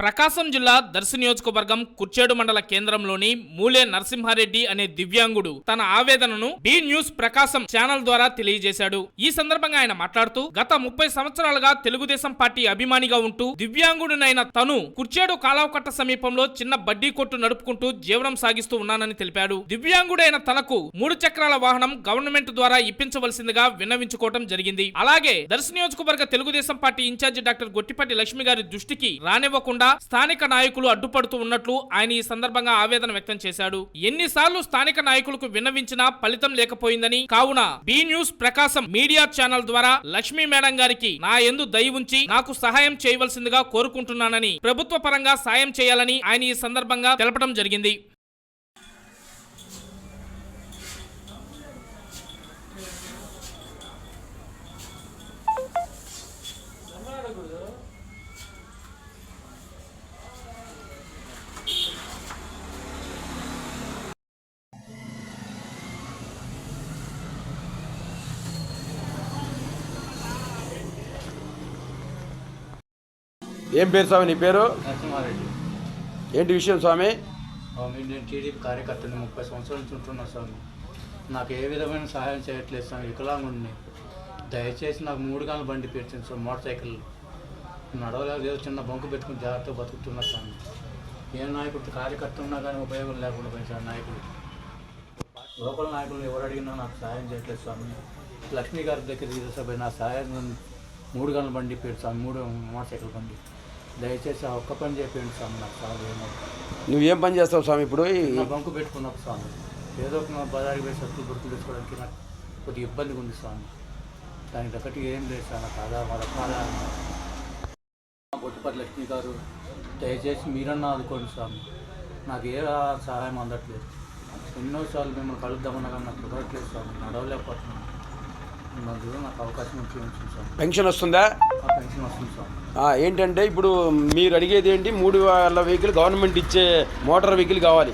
ప్రకాశం జిల్లా దర్శి నియోజకవర్గం కుర్చేడు మండల కేంద్రంలోని మూలే నరసింహారెడ్డి అనే దివ్యాంగుడు తన ఆవేదనను బి న్యూస్ ప్రకాశం ఛానల్ ద్వారా తెలియజేశాడు. ఈ సందర్భంగా ఆయన మాట్లాడుతూ గత ముప్పై సంవత్సరాలుగా తెలుగుదేశం పార్టీ అభిమానిగా ఉంటూ దివ్యాంగుడినైన తను కుర్చేడు కాలావకట్ట సమీపంలో చిన్న బడ్డీ కొట్టు నడుపుకుంటూ జీవనం సాగిస్తూ ఉన్నానని తెలిపాడు. దివ్యాంగుడైన తనకు మూడు చక్రాల వాహనం గవర్నమెంట్ ద్వారా ఇప్పించవలసిందిగా విన్నవించుకోవడం జరిగింది. అలాగే దర్శి నియోజకవర్గ Telugu Desam party in charge doctor Gottipati Lakshmi గారి దృష్టికి రానివ్వకుండా స్థానిక నాయకులు అడ్డుపడుతూ ఉన్నట్లు ఆయన ఈ సందర్భంగా ఆవేదన వ్యక్తం చేశాడు. ఎన్నిసార్లు స్థానిక నాయకులకు విన్నవించినా ఫలితం లేకపోయిందని కావున B news Prakasam media channel ద్వారా లక్ష్మీ మేడం గారికి నా ఎందు దయ ఉంచి నాకు సహాయం చేయవలసిందిగా కోరుకుంటున్నానని ప్రభుత్వ పరంగా సాయం చేయాలని ఆయన ఈ సందర్భంగా తెలపడం జరిగింది. ఏం పేరు స్వామి నీ పేరు? నరసింహారెడ్డి. ఏంటి విషయం స్వామి? స్వామి నేను టీడీపీ కార్యకర్తని ముప్పై సంవత్సరాల నుంచి ఉంటున్నా స్వామి. నాకు ఏ విధమైన సహాయం చేయట్లేదు స్వామి వికలాంగుడిని దయచేసి నాకు మూడు గంటల బండి పెట్టింది స్వామి మోటార్ సైకిల్. నడవలేదు ఏదో చిన్న బొంకు పెట్టుకుని జాగ్రత్తగా బతుకుతున్నా స్వామి. ఏ నాయకుడు కార్యకర్త ఉన్నా కానీ ఉపయోగం లేకుండా స్వామి నాయకుడు. లోకల్ నాయకులు ఎవరు అడిగినా నాకు సహాయం చేయట్లేదు స్వామి. లక్ష్మీ గారి దగ్గర తీసుకుపోయి నా సహాయం మూడు గంటల బండి పెట్టి స్వామి మూడు మోటార్ సైకిల్ బండి. దయచేసి ఆ ఒక్క పని చెప్పండి స్వామి నాకు చాలా ఏమో నువ్వేం పని చేస్తావు స్వామి ఇప్పుడు? నా బంకు పెట్టుకున్నాను స్వామి. ఏదో ఒక నా బజార్కి పోయి సత్తులు బుర్తులు తెచ్చుకోవడానికి నాకు కొద్దిగా ఇబ్బందిగా ఉంది స్వామి. దానికి తగ్గట్టు ఏం లేదు సార్ నాకు ఆధారం వాళ్ళ ఆధారం. లక్ష్మి గారు దయచేసి మీరన్నా ఆదుకోండి స్వామి. నాకు ఏ సహాయం అందట్లేదు. ఎన్నోసార్లు మిమ్మల్ని కలుద్దామన్నా కానీ నాకు కుదరట్లేదు స్వామి. నడవలేకపోతున్నాను. పెన్షన్ వస్తుందా? ఏంటంటే ఇప్పుడు మీరు అడిగేది ఏంటి? మూడు వేల వెహికల్ గవర్నమెంట్ ఇచ్చే మోటార్ వెహికల్ కావాలి.